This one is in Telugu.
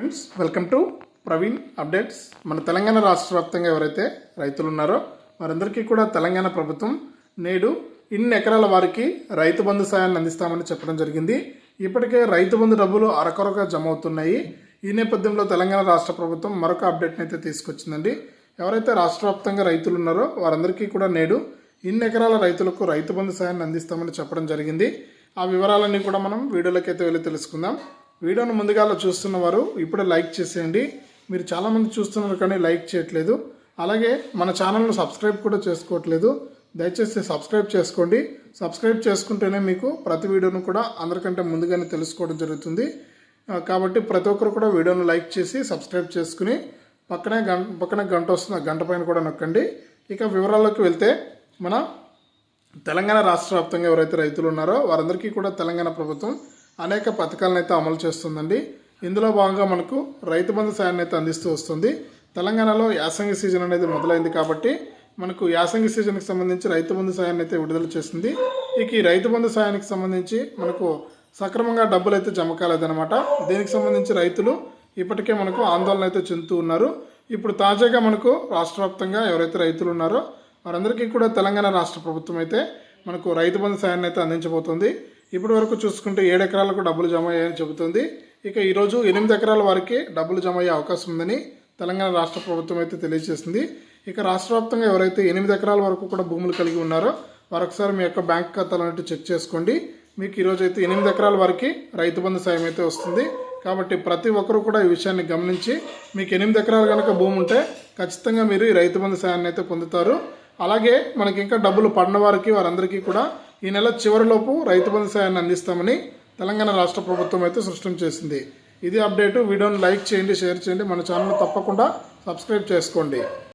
Friends welcome to Praveen updates మన తెలంగాణ రాష్ట్ర వ్యాప్తంగా ఎవరైతే రైతులు ఉన్నారో వారందరికీ కూడా తెలంగాణ ప్రభుత్వం నేడు ఇన్ని ఎకరాల వారికి రైతు బంధు సాయాన్ని అందిస్తామని చెప్పడం జరిగింది. ఇప్పటికే రైతు బంధు డబ్బులు అరకొరగా జమ అవుతున్నాయి. ఈ నేపథ్యంలో తెలంగాణ రాష్ట్ర ప్రభుత్వం మరొక అప్డేట్ని అయితే తీసుకొచ్చిందండి. ఎవరైతే రాష్ట్ర వ్యాప్తంగా రైతులు ఉన్నారో వారందరికీ కూడా నేడు ఇన్ని ఎకరాల రైతులకు రైతు బంధు సాయాన్ని అందిస్తామని చెప్పడం జరిగింది. ఆ వివరాలన్నీ కూడా మనం వీడియోలోకి అయితే వెళ్ళి తెలుసుకుందాం. వీడియోను ముందుగా చూస్తున్న వారు ఇప్పుడే లైక్ చేసేయండి. మీరు చాలామంది చూస్తున్నారు కానీ లైక్ చేయట్లేదు. అలాగే మన ఛానల్ను సబ్స్క్రైబ్ కూడా చేసుకోవట్లేదు. దయచేసి సబ్స్క్రైబ్ చేసుకోండి. సబ్స్క్రైబ్ చేసుకుంటేనే మీకు ప్రతి వీడియోను కూడా అందరికంటే ముందుగానే తెలుసుకోవడం జరుగుతుంది. కాబట్టి ప్రతి ఒక్కరు కూడా వీడియోను లైక్ చేసి సబ్స్క్రైబ్ చేసుకుని పక్కనే గం పక్కనే గంట వస్తుంది గంట పైన కూడా నొక్కండి. ఇక వివరాల్లోకి వెళ్తే మన తెలంగాణ రాష్ట్ర వ్యాప్తంగా ఎవరైతే రైతులు ఉన్నారో వారందరికీ కూడా తెలంగాణ ప్రభుత్వం అనేక పథకాలను అయితే అమలు చేస్తుందండి. ఇందులో భాగంగా మనకు రైతు బంధు సాయాన్ని అయితే అందిస్తూ వస్తుంది. తెలంగాణలో యాసంగి సీజన్ అనేది మొదలైంది కాబట్టి మనకు యాసంగి సీజన్కి సంబంధించి రైతు బంధు సాయాన్ని అయితే విడుదల చేస్తుంది. ఇక ఈ రైతు బంధు సాయానికి సంబంధించి మనకు సక్రమంగా డబ్బులు అయితే జమ కాలేదన్నమాట. దీనికి సంబంధించి రైతులు ఇప్పటికే మనకు ఆందోళన అయితే చెందుతూ ఉన్నారు. ఇప్పుడు తాజాగా మనకు రాష్ట్ర వ్యాప్తంగా ఎవరైతే రైతులు ఉన్నారో వారందరికీ కూడా తెలంగాణ రాష్ట్ర ప్రభుత్వం అయితే మనకు రైతు బంధు సాయాన్ని అయితే అందించబోతుంది. ఇప్పటి వరకు చూసుకుంటే ఏడు ఎకరాలకు డబ్బులు జమ అయ్యాయని చెబుతుంది. ఇక ఈరోజు ఎనిమిది ఎకరాల వారికి డబ్బులు జమ అయ్యే అవకాశం ఉందని తెలంగాణ రాష్ట్ర ప్రభుత్వం అయితే తెలియజేసింది. ఇక రాష్ట్ర వ్యాప్తంగా ఎవరైతే ఎనిమిది ఎకరాల వరకు కూడా భూములు కలిగి ఉన్నారో మరొకసారి మీ యొక్క బ్యాంక్ ఖాతాలు అనేవి చెక్ చేసుకోండి. మీకు ఈరోజు అయితే ఎనిమిది ఎకరాల వరకు రైతు బంధు సాయం అయితే వస్తుంది. కాబట్టి ప్రతి ఒక్కరూ కూడా ఈ విషయాన్ని గమనించి మీకు ఎనిమిది ఎకరాలు కనుక భూమి ఉంటే ఖచ్చితంగా మీరు ఈ రైతు బంధు సాయాన్ని అయితే పొందుతారు. అలాగే మనకి ఇంకా డబ్బులు పడిన వారికి వారందరికీ కూడా ఈ నెల చివరిలోపు రైతు బంధు సాయాన్ని అందిస్తామని తెలంగాణ రాష్ట్ర ప్రభుత్వం అయితే సృష్టి చేసింది. ఇది అప్డేటు. వీడియోని లైక్ చేయండి షేర్ చేయండి. మన ఛానల్ తప్పకుండా సబ్స్క్రైబ్ చేసుకోండి.